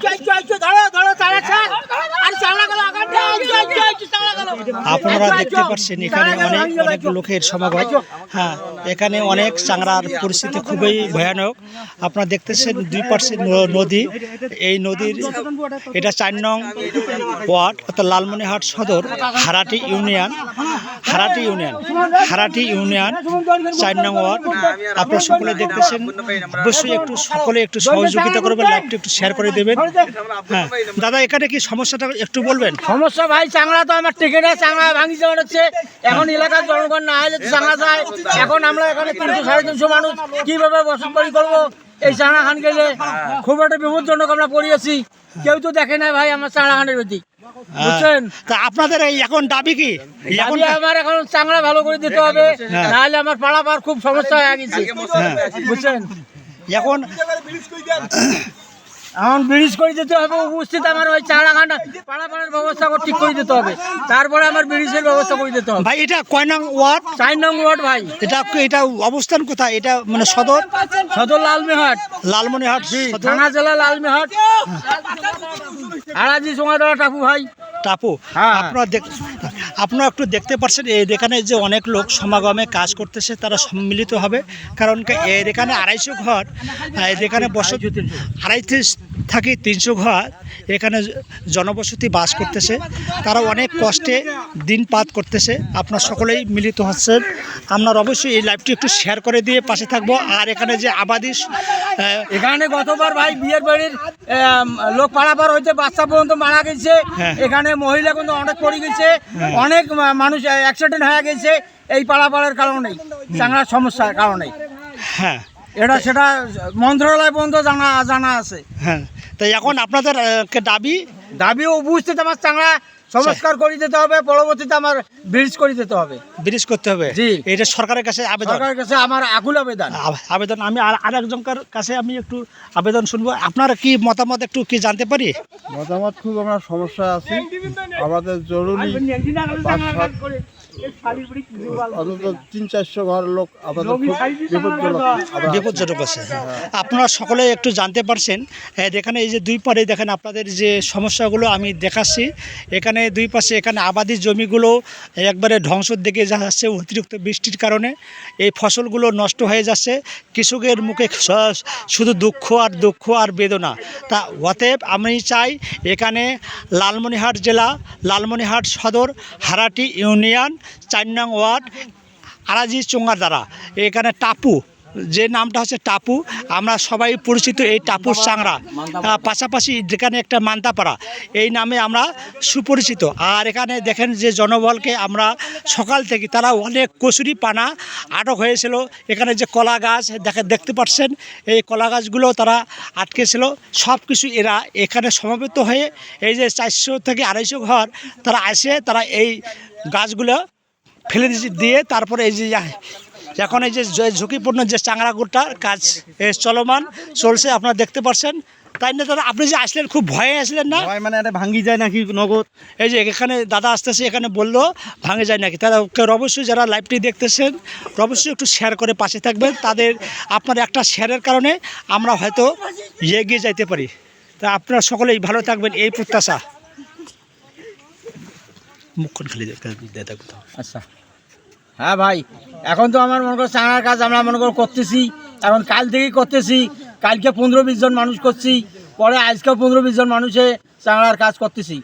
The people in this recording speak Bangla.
Try, try. আপনারা দেখতে পাচ্ছেন এখানে অনেক অনেক লোকের সমাগম। হ্যাঁ এখানে অনেক চাংড়ার পরিস্থিতি খুবই ভয়ানক। আপনারা দেখতেছেন দুই পাশে ন- নদী। এই নদীর এটা চার নং ওয়ার্ড অর্থাৎ Lalmonirhat Sadar Harati union. Harati union Harati union চার নং ওয়ার্ড। আপনারা সকলে দেখতেছেন অবশ্যই একটু সকলে একটু সহযোগিতা করবেন লাইভটা একটু শেয়ার করে দেবেন। হ্যাঁ। দাদা এখানে কি সমস্যাটা একটু বলবেন? সমস্যা ভাই চাংড়া তো আমার টিকে না চাংড়া ভাঙি যাওয়া হচ্ছে এখন এলাকার জনগণ না হলে তো চাংড়া যায়। এখন আমরা এখানে তিনশো সাড়ে তিনশো মানুষ কীভাবে বসতবাড়ি করব? এই চাংড়া খান গেলে খুব একটা বিপজ্জনক আমরা পড়িয়েছি কেউ তো দেখে না ভাই আমার চাংড়া খানের প্রতি। বুঝছেন? তা আপনাদের এই এখন দাবি কি? এখন আমার এখন চাংড়া ভালো করে দিতে হবে হ্যাঁ। নাহলে আমার পাড়াপাড় খুব সমস্যা হয়ে গেছে। বুঝছেন? এখন এখন ব্রিজ করে দিতে হবে উপস্থিত আমার ওই চাংড়া খানটা পাড়াপাড়ার ব্যবস্থা করে ঠিক করে দিতে হবে। তারপরে আমার ব্রিজের ব্যবস্থা করে দিতে হবে। ভাই এটা কয় নং ওয়ার্ড? চার নং ওয়ার্ড ভাই। এটা এটা অবস্থান কোথায়? এটা মানে সদর? সদর লালমেহাট। লালমনিহাট থানা জেলা লালমেহাট। আড়াজি সোঙাদড়া টাপু ভাই। টাপু? হ্যাঁ। আপনারা দেখ আপনারা একটু দেখতে পাচ্ছেন এই এখানে যে অনেক লোক সমাগমে কাজ করতেছে তারা সম্মিলিত হবে। কারণ এর এখানে আড়াইশো ঘর এর এখানে বসত আড়াইতে থাকি তিনশো ঘর এখানে জনবসতি বাস করতেছে। তারা অনেক কষ্টে দিনপাত করতেছে। আপনার সকলেই মিলিত হচ্ছেন। আপনার অবশ্যই এই লাইভটি একটু শেয়ার করে দিয়ে পাশে থাকব। আর এখানে যে আবাদি এখানে গতবার ভাই বিয়ের বাড়ির লোক পাড়াপাড় হয়েছে বাচ্চা পর্যন্ত মারা গেছে। হ্যাঁ। এখানে মহিলা কিন্তু অনেক পড়ে গেছে। অনেক মা- মানুষ অ্যাক্সিডেন্ট হয়ে গেছে এই পাড়াপাড়ের কারণেই চাংড়ার সমস্যার কারণেই হ্যাঁ। এটা সেটা মন্ত্রণালয় পর্যন্ত জানা জানা আছে। হ্যাঁ। তাই এখন আপনাদের দাবি? দাবিও বুঝতে আমার চাংড়া সংস্কার করে দিতে হবে পরবর্তীতে আমার ব্রিজ করে দিতে হবে। ব্রিজ করতে হবে? জি। এটা সরকারের কাছে আবেদন? সরকারের কাছে আমার আকুল আবেদন। আবেদন আমি আর আরেকজনকার কাছে আমি একটু আবেদন শুনব। আপনার কি মতামত একটু কি জানতে পারি? মতামত খুব আমরা সমস্যা আছে। আমাদের জরুরি তিন চারশো ঘর লোক বিপজ্জনক। আছে। আপনারা সকলে একটু জানতে পারছেন। হ্যাঁ, এখানে এই যে দুই পারে দেখেন আপনাদের যে সমস্যাগুলো আমি দেখাচ্ছি। এখানে দুই পাশে এখানে আবাদি জমিগুলো একবারে ধ্বংসের দিকে যাচ্ছে অতিরিক্ত বৃষ্টির কারণে। এই ফসলগুলো নষ্ট হয়ে যাচ্ছে। কৃষকের মুখে শুধু দুঃখ আর দুঃখ আর বেদনা। তা অতএব আমি চাই এখানে লালমনিহাট জেলা, লালমনিহাট সদর, হারাটি ইউনিয়ন, চার নং ওয়ার্ড, আরাজি চোঙ্গার দ্বারা এখানে টাপু যে নামটা হচ্ছে টাপু, আমরা সবাই পরিচিত এই টাপুর চাংড়া পাশাপাশি যেখানে একটা মান্তাপাড়া এই নামে আমরা সুপরিচিত। আর এখানে দেখেন যে জনবলকে আমরা সকাল থেকে তারা অনেক কচুরি পানা আটক হয়েছিল। এখানে যে কলা গাছ, দেখে দেখতে পাচ্ছেন, এই কলা গাছগুলো তারা আটকেছিল। সব কিছু এরা এখানে সমবেত হয়ে এই যে চারশো থেকে আড়াইশো ঘর তারা আসে, তারা এই গাছগুলো ফেলে দিয়ে তারপরে এই যে এখন এই যে ঝুঁকিপূর্ণ যে চাংড়াগুটার কাজ এ, চলমান চলছে আপনারা দেখতে পাচ্ছেন তাই না দাদা? আপনি যে আসলেন খুব ভয়ে আসলেন না? ভয় মানে এটা ভাঙ্গি যায় নাকি নগদ? এই যে এখানে দাদা আসতেছে এখানে বলল ভাঙে যায় নাকি? তারা অবশ্যই যারা লাইভটি দেখতেছেন অবশ্যই একটু শেয়ার করে পাশে থাকবেন। তাদের আপনার একটা শেয়ারের কারণে আমরা হয়তো এগিয়ে যাইতে পারি। তা আপনারা সকলেই ভালো থাকবেন। এই প্রত্যাশা। মুখখন খালি কোথাও আচ্ছা। হ্যাঁ ভাই, এখন তো আমার মনে করো চাঙার কাজ আমরা মনে করো করতেছি, এখন কাল থেকেই করতেছি, কালকে পনেরো বিশ জন মানুষ করছি, পরে আজকে পনেরো বিশ জন মানুষে চাঙড়ার কাজ করতেছি।